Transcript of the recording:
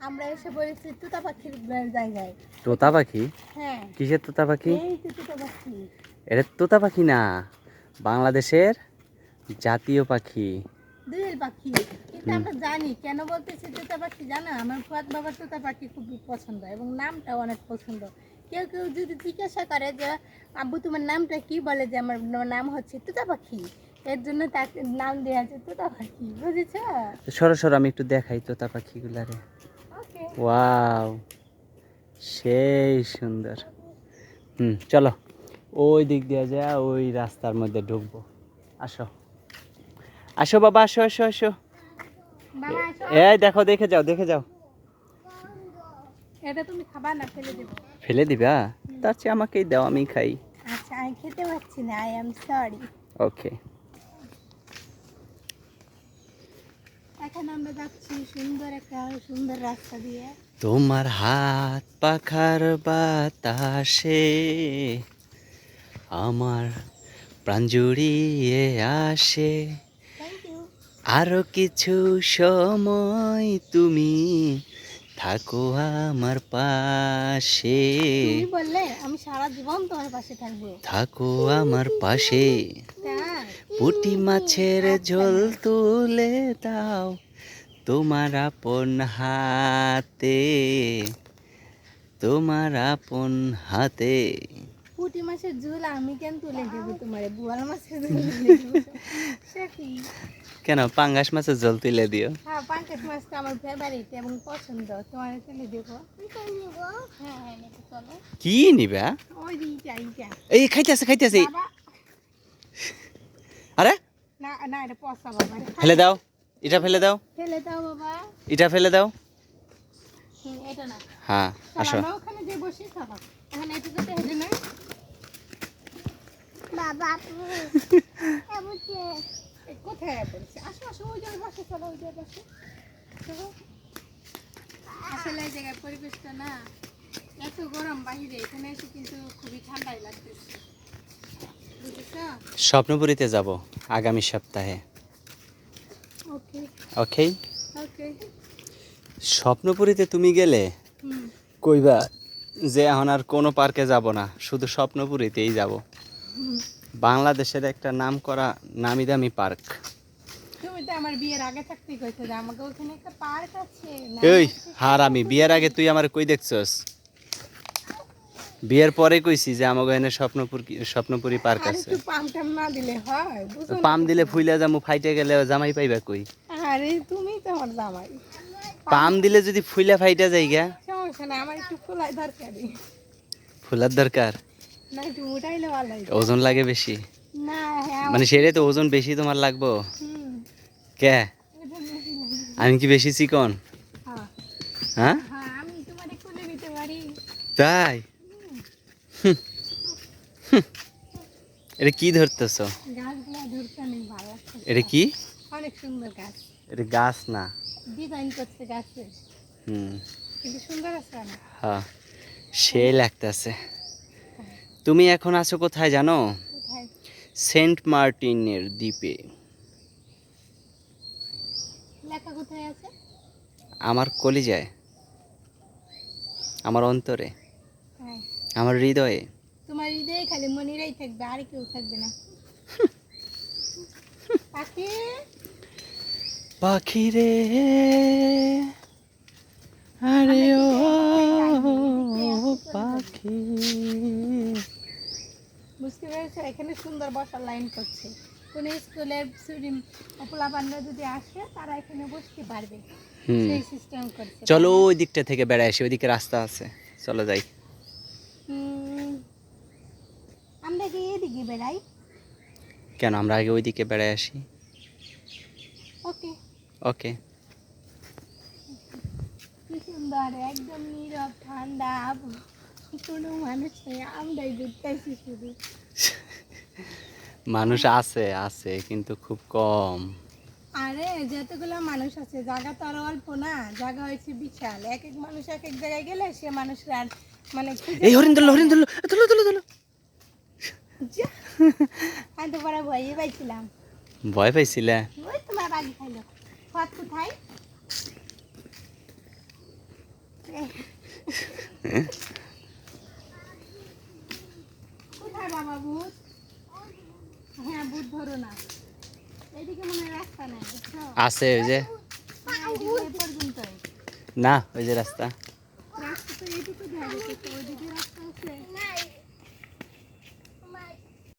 আমরা এসে বলেছি তুতা পাখির জায়গায়। তোতা পাখি? হ্যাঁ। কিসের তোতা পাখি? এটা তোতা পাখি। না বাংলাদেশের জাতীয় পাখি। দুয়েল পাখি। কিন্তু আমরা জানি। কেন বলতেছি তোতা পাখি জানো? আমার ফুয়াদ বাবার তোতা পাখি খুব পছন্দ এবং নামটাও অনেক পছন্দ। কেউ কেউ যদি জিজ্ঞাসা করে যে আব্বু তোমার নামটা কি? বলে যে আমার নাম হচ্ছে তোতা পাখি। এর জন্য তাকে নাম দেওয়া আছে তুতা পাখি বুঝেছ? সরো সরো আমি একটু দেখাই তোতা পাখিগুলারে। ওয়াও সেই সুন্দর। হুম চলো। ওই দিক দিয়ে যা ওই রাস্তার মধ্যে ঢুকবো। আসো। আসো বাবা আসো আসো আসো। এই দেখো দেখে যাও দেখে যাও। এটা তুমি খাবার না ফেলে দেবো। ফেলে দিবা? তার চেয়ে আমাকেই দাও আমি খাই। আচ্ছা আমি খেতে পারছি না আই এম সরি ওকে এখন আমরা যাচ্ছি সুন্দর একটা সুন্দর রাস্তা দিয়ে। তোমার হাত পাখার বাতাসে আমার প্রাণ জুড়িয়ে আসে। আরও কিছু সময় তুমি থাকো আমার পাশে। বললে আমি সারা জীবন তোমার পাশে থাকব। থাকো আমার পাশে। পুটি পুঁটি মাছের ঝোল তুলে দাও তোমার আপন হাতে। তোমার আপন হাতে। পুঁটি মাছের ঝোল আমি কেন তুলে দেবো তোমার? বুয়াল মাছের ঝোল তুলে দেবো। কি? কেন? পাঙ্গাস মাছের ঝোল তুলে দিও। হ্যাঁ মাছটা আমার ফেভারিট এবং পছন্দ। তোমার তুলে দেবো? হ্যাঁ হ্যাঁ কি নিবা? এই খাইতেছে খাইতেছে। বাবা। আরে? না না এটা পচা বাবা ফেলে দাও। এটা ফেলে দাও। ফেলে দাও বাবা। এটা ফেলে দাও। এটা না। হ্যাঁ আসো। ওখানে যে বসি খাব। এখন এটা তো না বাবা। কোথায় পড়েছে আসো আসো ওই জায়গায় বসে চলো ওই জায়গায় বসে। আসলে এই জায়গায় পরিবেশটা না এত গরম বাহিরে এখানে এসে কিন্তু খুবই ঠান্ডাই লাগতেছে। স্বপ্নপুরীতে যাব আগামী সপ্তাহে। ওকে ওকে ওকে স্বপ্নপুরীতে তুমি গেলে কইবা যে এখন আর কোনো পার্কে যাব না শুধু স্বপ্নপুরীতেই যাব। হুম। বাংলাদেশের একটা নাম করা নামি দামি পার্ক। তুমি তো আমার বিয়ের আগে থাকতেই কইছো যে আমাকে ওখানে একটা পার্ক আছে এই হার আমি বিয়ের আগে তুই আমার কই দেখছস? বিয়ের পরে কইছি যে আমাকে এনে স্বপ্নপুর স্বপ্নপুরী পার্ক আছে। পাম টাম না দিলে হয় পাম দিলে ফুইলা যামু ফাইটে গেলে জামাই পাইবা কই? আরে তুমি তো আমার জামাই। পাম দিলে যদি ফুইলা ফাইটা যাই গা সমস্যা না আমার একটু খোলাই দরকারি ফুলার দরকার? ওজন লাগে বেশি? হ্যাঁ মানে সেটাই তো ওজন বেশি তোমার লাগবো? কে। আমি কি বেশি চিকন? হ্যাঁ। হ্যাঁ? হ্যাঁ তাই। এটা কি ধরতেছ? এটা কি? অনেক সুন্দর গাছ। এটা গাছ না। ডিজাইন করছে গাছে। হুম। সুন্দর আছে হ্যাঁ। সেই লাগতেছে। তুমি এখন আছো কোথায় জানো? সেন্ট মার্টিনের দ্বীপে। আমার কলিজায়। আমার অন্তরে। হ্যাঁ। আমার হৃদয়ে। তোমার হৃদয়ে খালি মনিরাই থাকবে আর কেউ থাকবে না। পাখি? পাখি রে। আরে ও পাখি বুঝতে পেরেছ এখানে সুন্দর বসার লাইন করছে। কোনো স্কুলের স্টুডেন্ট পোলা বান্ধব যদি আসে তারা এখানে বসতে পারবে। সেই সিস্টেম করছে। চলো ওই দিকটা থেকে বেড়ায় আসি ওইদিকে রাস্তা আছে। চলো যাই। আমরা কি এদিকে বেড়াই? কেন আমরা আগে ওইদিকে বেড়ায় আসি? ওকে। ওকে। কি সুন্দর একদম নীরব ঠান্ডা কোনো মানুষ নেই আমরাই শুধু। মানুষ আছে আছে কিন্তু খুব কম। আরে যতগুলো মানুষ আছে জায়গা তো আর অল্প না জায়গা হয়েছে বিশাল। এক এক মানুষ এক এক জায়গায় গেলে সে মানুষের আর মানে এই হরিণ ধরলো হরিণ ধরলো ধরলো ধরলো ধরলো। আমি তো পরে ভয়ে পাইছিলাম। ভয় পাইছিলে? ওই তোমার বাড়ি খাইলো। কোথায়? কোথায় বাবা ভূত হ্যাঁ ভূত ধরো না এদিকে মনে হয় রাস্তা নেই বুঝছ আছে ওই যে। না ওই যে রাস্তা।